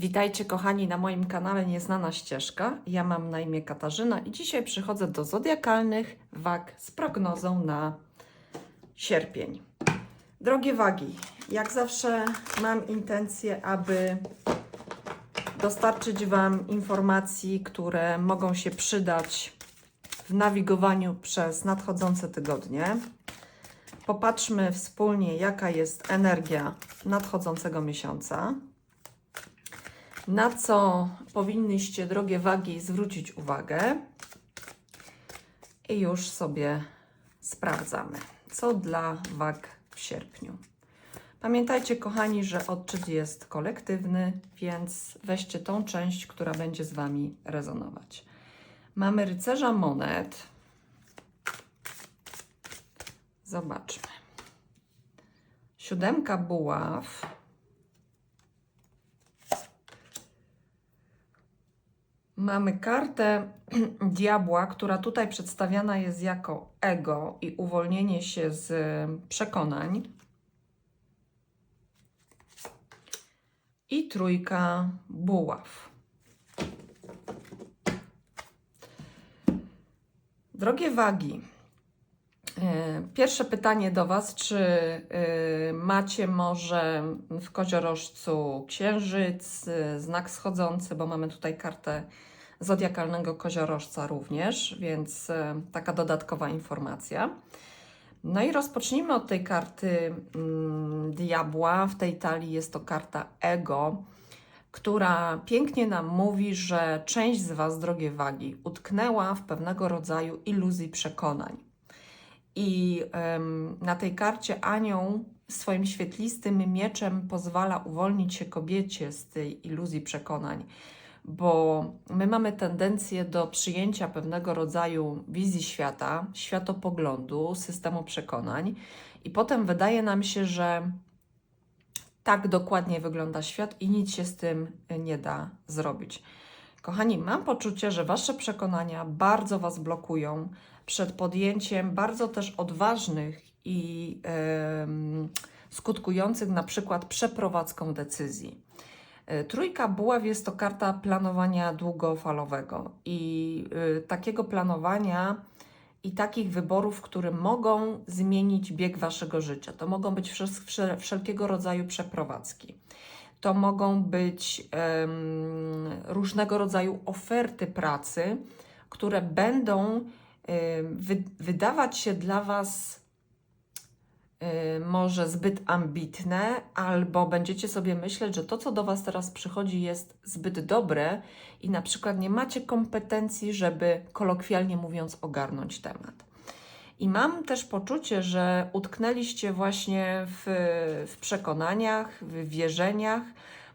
Witajcie kochani na moim kanale Nieznana Ścieżka. Ja mam na imię Katarzyna i dzisiaj przychodzę do zodiakalnych wag z prognozą na sierpień. Drogie wagi, jak zawsze mam intencję, aby dostarczyć Wam informacji, które mogą się przydać w nawigowaniu przez nadchodzące tygodnie. Popatrzmy wspólnie, jaka jest energia nadchodzącego miesiąca. Na co powinnyście, drogie wagi, zwrócić uwagę? I już sobie sprawdzamy, co dla wag w sierpniu. Pamiętajcie, kochani, że odczyt jest kolektywny, więc weźcie tą część, która będzie z Wami rezonować. Mamy rycerza monet. Zobaczmy. Siódemka buław. Mamy kartę diabła, która tutaj przedstawiana jest jako ego i uwolnienie się z przekonań. I trójka buław. Drogie wagi, e, pierwsze pytanie do Was, czy e, macie może w koziorożcu księżyc, e, znak schodzący, bo mamy tutaj kartę zodiakalnego koziorożca również, więc e, taka dodatkowa informacja. No i rozpocznijmy od tej karty mm, diabła. W tej talii jest to karta ego, która pięknie nam mówi, że część z Was, drogie wagi, utknęła w pewnego rodzaju iluzji przekonań. I em, na tej karcie anioł swoim świetlistym mieczem pozwala uwolnić się kobiecie z tej iluzji przekonań bo my mamy tendencję do przyjęcia pewnego rodzaju wizji świata, światopoglądu, systemu przekonań, i potem wydaje nam się, że tak dokładnie wygląda świat i nic się z tym nie da zrobić. Kochani, mam poczucie, że Wasze przekonania bardzo Was blokują przed podjęciem bardzo też odważnych i em, skutkujących na przykład przeprowadzką decyzji. E, Trójka buław jest to karta planowania długofalowego i y, takiego planowania i takich wyborów, które mogą zmienić bieg waszego życia. To mogą być wszel- wszel- wszelkiego rodzaju przeprowadzki. To mogą być em, różnego rodzaju oferty pracy, które będą em, wy- wydawać się dla was może zbyt ambitne, albo będziecie sobie myśleć, że to, co do Was teraz przychodzi, jest zbyt dobre i na przykład nie macie kompetencji, żeby kolokwialnie mówiąc ogarnąć temat. I mam też poczucie, że utknęliście właśnie w, w przekonaniach, w wierzeniach.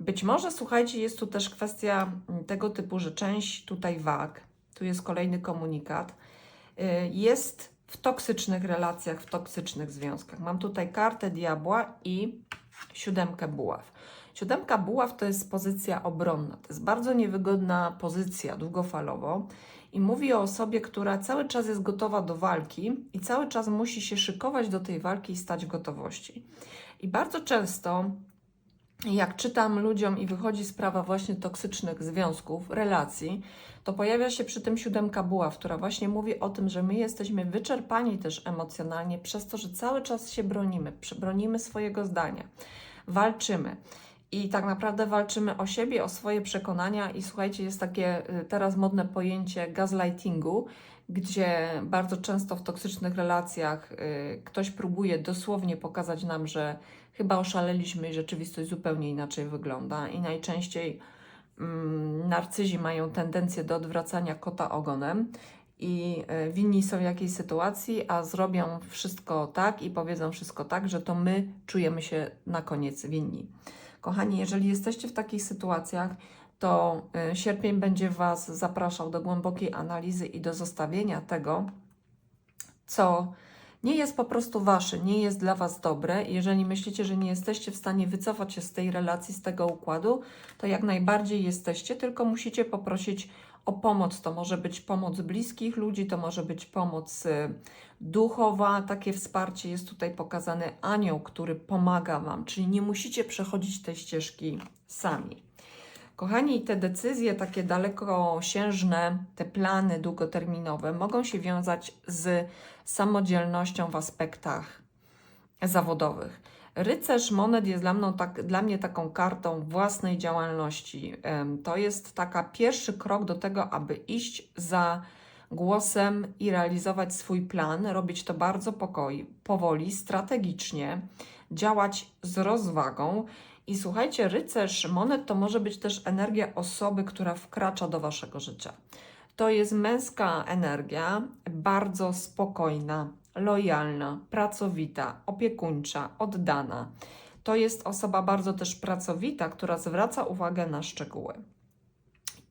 Być może, słuchajcie, jest tu też kwestia tego typu, że część tutaj wag, tu jest kolejny komunikat, y, jest w toksycznych relacjach, w toksycznych związkach. Mam tutaj kartę diabła i siódemkę buław. Siódemka buław to jest pozycja obronna. To jest bardzo niewygodna pozycja długofalowo i mówi o osobie, która cały czas jest gotowa do walki i cały czas musi się szykować do tej walki i stać w gotowości. I bardzo często jak czytam ludziom i wychodzi sprawa właśnie toksycznych związków, relacji, to pojawia się przy tym siódemka buław, która właśnie mówi o tym, że my jesteśmy wyczerpani też emocjonalnie przez to, że cały czas się bronimy, bronimy swojego zdania, walczymy. I tak naprawdę walczymy o siebie, o swoje przekonania i słuchajcie, jest takie y, teraz modne pojęcie gaslightingu, gdzie bardzo często w toksycznych relacjach y, ktoś próbuje dosłownie pokazać nam, że chyba oszaleliśmy i rzeczywistość zupełnie inaczej wygląda. I najczęściej mm, narcyzi mają tendencję do odwracania kota ogonem i y, winni są jakiejś sytuacji, a zrobią wszystko tak i powiedzą wszystko tak, że to my czujemy się na koniec winni. Kochani, jeżeli jesteście w takich sytuacjach, to y, sierpień będzie Was zapraszał do głębokiej analizy i do zostawienia tego, co nie jest po prostu Wasze, nie jest dla Was dobre. Jeżeli myślicie, że nie jesteście w stanie wycofać się z tej relacji, z tego układu, to jak najbardziej jesteście, tylko musicie poprosić o pomoc. To może być pomoc bliskich ludzi, to może być pomoc y, duchowa, takie wsparcie jest tutaj pokazany anioł, który pomaga Wam, czyli nie musicie przechodzić tej ścieżki sami. Kochani, te decyzje takie dalekosiężne, te plany długoterminowe mogą się wiązać z samodzielnością w aspektach zawodowych. Rycerz monet jest dla mnie, tak, dla mnie taką kartą własnej działalności. To jest taka pierwszy krok do tego, aby iść za głosem i realizować swój plan, robić to bardzo pokoi, powoli, strategicznie, działać z rozwagą. I słuchajcie, rycerz monet to może być też energia osoby, która wkracza do waszego życia. To jest męska energia, bardzo spokojna, lojalna, pracowita, opiekuńcza, oddana. To jest osoba bardzo też pracowita, która zwraca uwagę na szczegóły.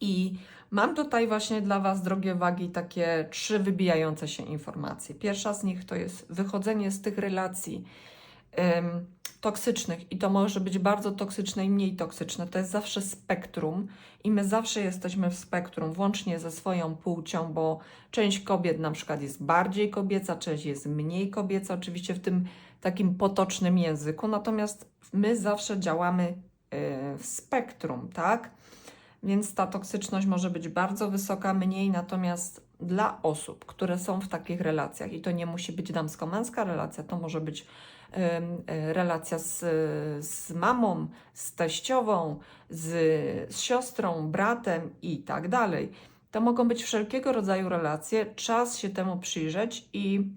I mam tutaj właśnie dla Was, drogie wagi, takie trzy wybijające się informacje. Pierwsza z nich to jest wychodzenie z tych relacji toksycznych, i to może być bardzo toksyczne i mniej toksyczne. To jest zawsze spektrum, i my zawsze jesteśmy w spektrum, włącznie ze swoją płcią, bo część kobiet na przykład jest bardziej kobieca, część jest mniej kobieca, oczywiście w tym takim potocznym języku, natomiast my zawsze działamy y, w spektrum, tak? Więc ta toksyczność może być bardzo wysoka, mniej, natomiast dla osób, które są w takich relacjach, i to nie musi być damsko-męska relacja, to może być e, relacja z, z mamą, z teściową, z, z siostrą, bratem i tak dalej. To mogą być wszelkiego rodzaju relacje. Czas się temu przyjrzeć i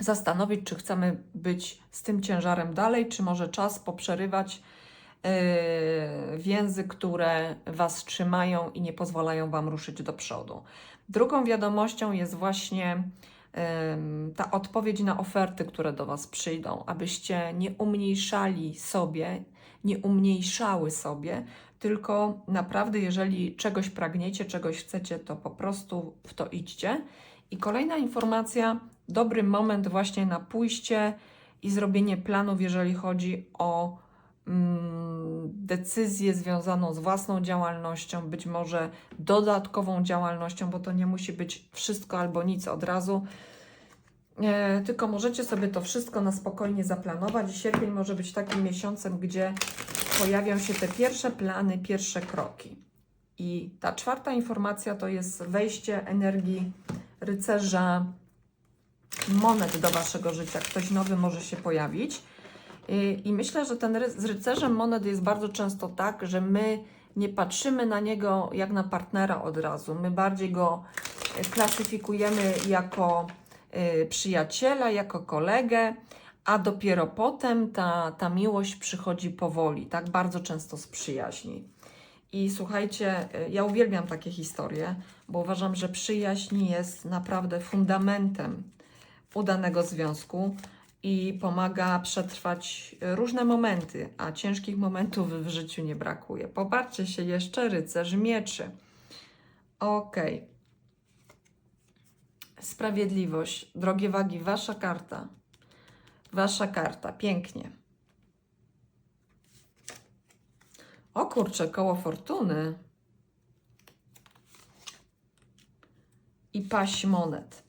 zastanowić, czy chcemy być z tym ciężarem dalej, czy może czas poprzerywać yy, więzy, które Was trzymają i nie pozwalają Wam ruszyć do przodu. Drugą wiadomością jest właśnie ta odpowiedź na oferty, które do Was przyjdą, abyście nie umniejszali sobie, nie umniejszały sobie, tylko naprawdę, jeżeli czegoś pragniecie, czegoś chcecie, to po prostu w to idźcie. I kolejna informacja, dobry moment właśnie na pójście i zrobienie planów, jeżeli chodzi o decyzję związaną z własną działalnością, być może dodatkową działalnością, bo to nie musi być wszystko albo nic od razu. E, tylko możecie sobie to wszystko na spokojnie zaplanować. Sierpień może być takim miesiącem, gdzie pojawią się te pierwsze plany, pierwsze kroki. I ta czwarta informacja to jest wejście energii rycerza monet do waszego życia. Ktoś nowy może się pojawić. I, I myślę, że ten ry- z rycerzem monet jest bardzo często tak, że my nie patrzymy na niego jak na partnera od razu. My bardziej go e, klasyfikujemy jako y, przyjaciela, jako kolegę, a dopiero potem ta, ta miłość przychodzi powoli, tak bardzo często z przyjaźni. I słuchajcie, y, ja uwielbiam takie historie, bo uważam, że przyjaźń jest naprawdę fundamentem udanego związku i pomaga przetrwać różne momenty, a ciężkich momentów w życiu nie brakuje. Popatrzcie się jeszcze, rycerz mieczy. Okej. Sprawiedliwość. Drogie wagi, wasza karta. Wasza karta. Pięknie. O kurczę, koło fortuny. I paść monet.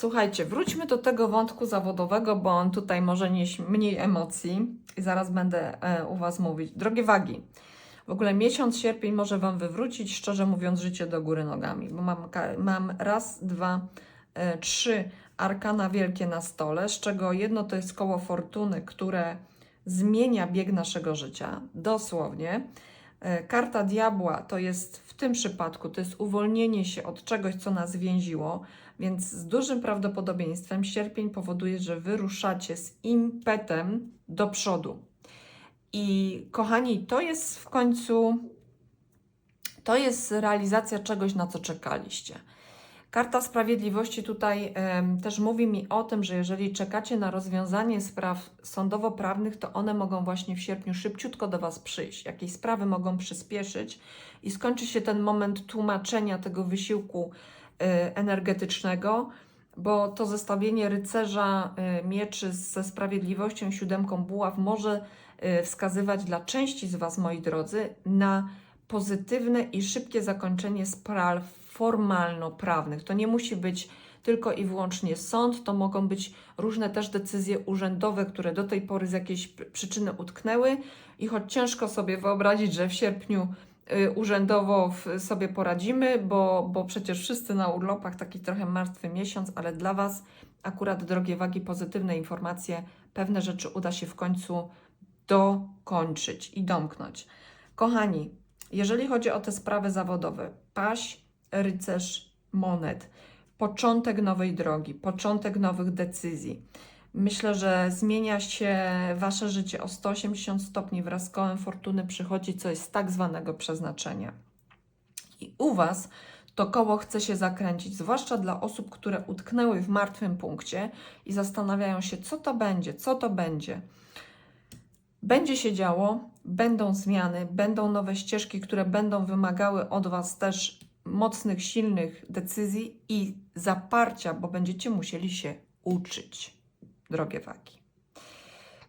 Słuchajcie, wróćmy do tego wątku zawodowego, bo on tutaj może nieść mniej emocji i zaraz będę e, u Was mówić. Drogie wagi, w ogóle miesiąc sierpień może Wam wywrócić, szczerze mówiąc, życie do góry nogami, bo mam, mam raz, dwa, e, trzy arkana wielkie na stole, z czego jedno to jest koło fortuny, które zmienia bieg naszego życia, dosłownie. E, Karta diabła to jest w tym przypadku, to jest uwolnienie się od czegoś, co nas więziło, więc z dużym prawdopodobieństwem sierpień powoduje, że wyruszacie z impetem do przodu. I kochani, to jest w końcu, to jest realizacja czegoś, na co czekaliście. Karta Sprawiedliwości tutaj em, też mówi mi o tym, że jeżeli czekacie na rozwiązanie spraw sądowo-prawnych, to one mogą właśnie w sierpniu szybciutko do Was przyjść. Jakieś sprawy mogą przyspieszyć i skończy się ten moment tłumaczenia tego wysiłku energetycznego, bo to zestawienie rycerza y, mieczy ze sprawiedliwością, siódemką buław może y, wskazywać dla części z Was, moi drodzy, na pozytywne i szybkie zakończenie spraw formalno-prawnych. To nie musi być tylko i wyłącznie sąd, to mogą być różne też decyzje urzędowe, które do tej pory z jakiejś przyczyny utknęły i choć ciężko sobie wyobrazić, że w sierpniu y, urzędowo w, sobie poradzimy, bo, bo przecież wszyscy na urlopach, taki trochę martwy miesiąc, ale dla Was akurat, drogie wagi, pozytywne informacje, pewne rzeczy uda się w końcu dokończyć i domknąć. Kochani, jeżeli chodzi o te sprawy zawodowe, paść, rycerz, monet, początek nowej drogi, początek nowych decyzji. Myślę, że zmienia się Wasze życie o 180 stopni wraz z kołem fortuny przychodzi coś z tak zwanego przeznaczenia. I u Was to koło chce się zakręcić, zwłaszcza dla osób, które utknęły w martwym punkcie i zastanawiają się, co to będzie, co to będzie. Będzie się działo, będą zmiany, będą nowe ścieżki, które będą wymagały od Was też mocnych, silnych decyzji i zaparcia, bo będziecie musieli się uczyć, drogie wagi.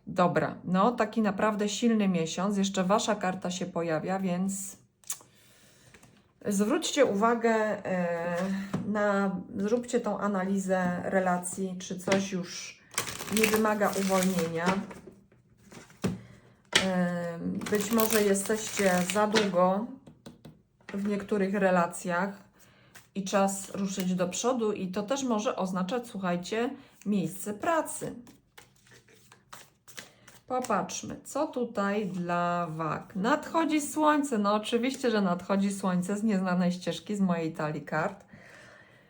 Dobra, no taki naprawdę silny miesiąc. Jeszcze Wasza karta się pojawia, więc zwróćcie uwagę e, na, zróbcie tą analizę relacji, czy coś już nie wymaga uwolnienia. E, Być może jesteście za długo w niektórych relacjach i czas ruszyć do przodu, i to też może oznaczać, słuchajcie, miejsce pracy. Popatrzmy, co tutaj dla wag. Nadchodzi słońce. No, oczywiście, że nadchodzi słońce z nieznanej ścieżki z mojej talii kart.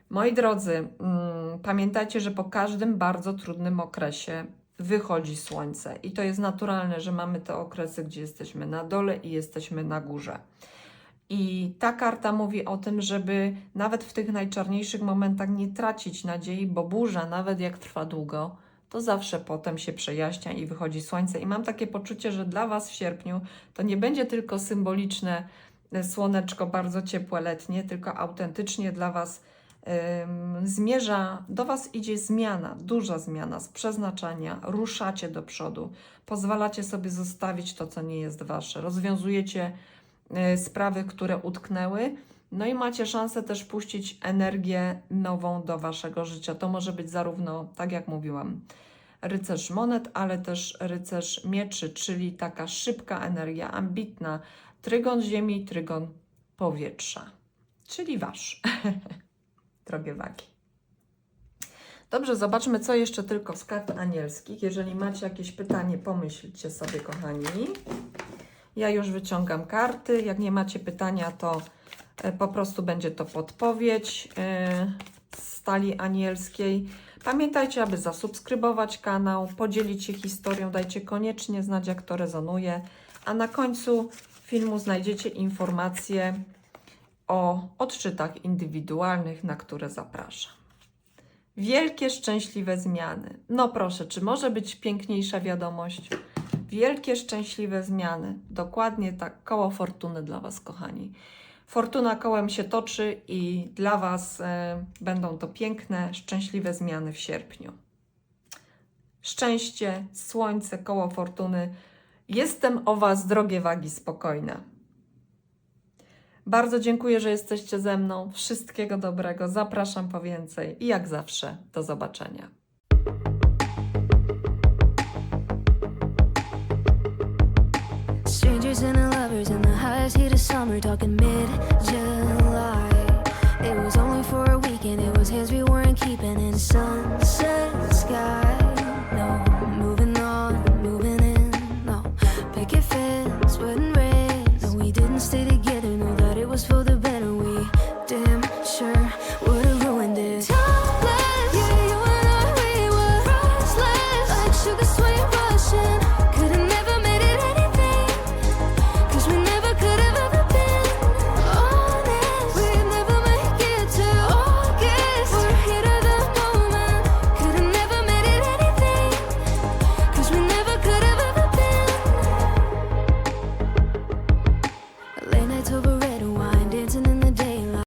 Moi drodzy, mm, pamiętajcie, że po każdym bardzo trudnym okresie wychodzi słońce, i to jest naturalne, że mamy te okresy, gdzie jesteśmy na dole i jesteśmy na górze. I ta karta mówi o tym, żeby nawet w tych najczarniejszych momentach nie tracić nadziei, bo burza, nawet jak trwa długo, to zawsze potem się przejaśnia i wychodzi słońce. I mam takie poczucie, że dla Was w sierpniu to nie będzie tylko symboliczne e, słoneczko bardzo ciepłe letnie, tylko autentycznie dla Was zmierza, do Was idzie zmiana, duża zmiana z przeznaczenia, ruszacie do przodu, pozwalacie sobie zostawić to, co nie jest Wasze, rozwiązujecie sprawy, które utknęły. No i macie szansę też puścić energię nową do waszego życia. To może być zarówno, tak jak mówiłam, rycerz monet, ale też rycerz mieczy, czyli taka szybka energia, ambitna, trygon ziemi, trygon powietrza, czyli wasz, drogie wagi. Dobrze, zobaczmy, co jeszcze tylko z kart anielskich. Jeżeli macie jakieś pytanie, pomyślcie sobie, kochani. Ja już wyciągam karty. Jak nie macie pytania, to e, po prostu będzie to podpowiedź e, z talii anielskiej. Pamiętajcie, aby zasubskrybować kanał, podzielić się historią, dajcie koniecznie znać, jak to rezonuje. A na końcu filmu znajdziecie informacje o odczytach indywidualnych, na które zapraszam. Wielkie, szczęśliwe zmiany. No proszę, czy może być piękniejsza wiadomość? Wielkie, szczęśliwe zmiany. Dokładnie tak, koło fortuny dla Was, kochani. Fortuna kołem się toczy i dla Was e, będą to piękne, szczęśliwe zmiany w sierpniu. Szczęście, słońce, koło fortuny. Jestem o Was, drogie wagi, spokojna. Bardzo dziękuję, że jesteście ze mną. Wszystkiego dobrego. Zapraszam po więcej i jak zawsze do zobaczenia.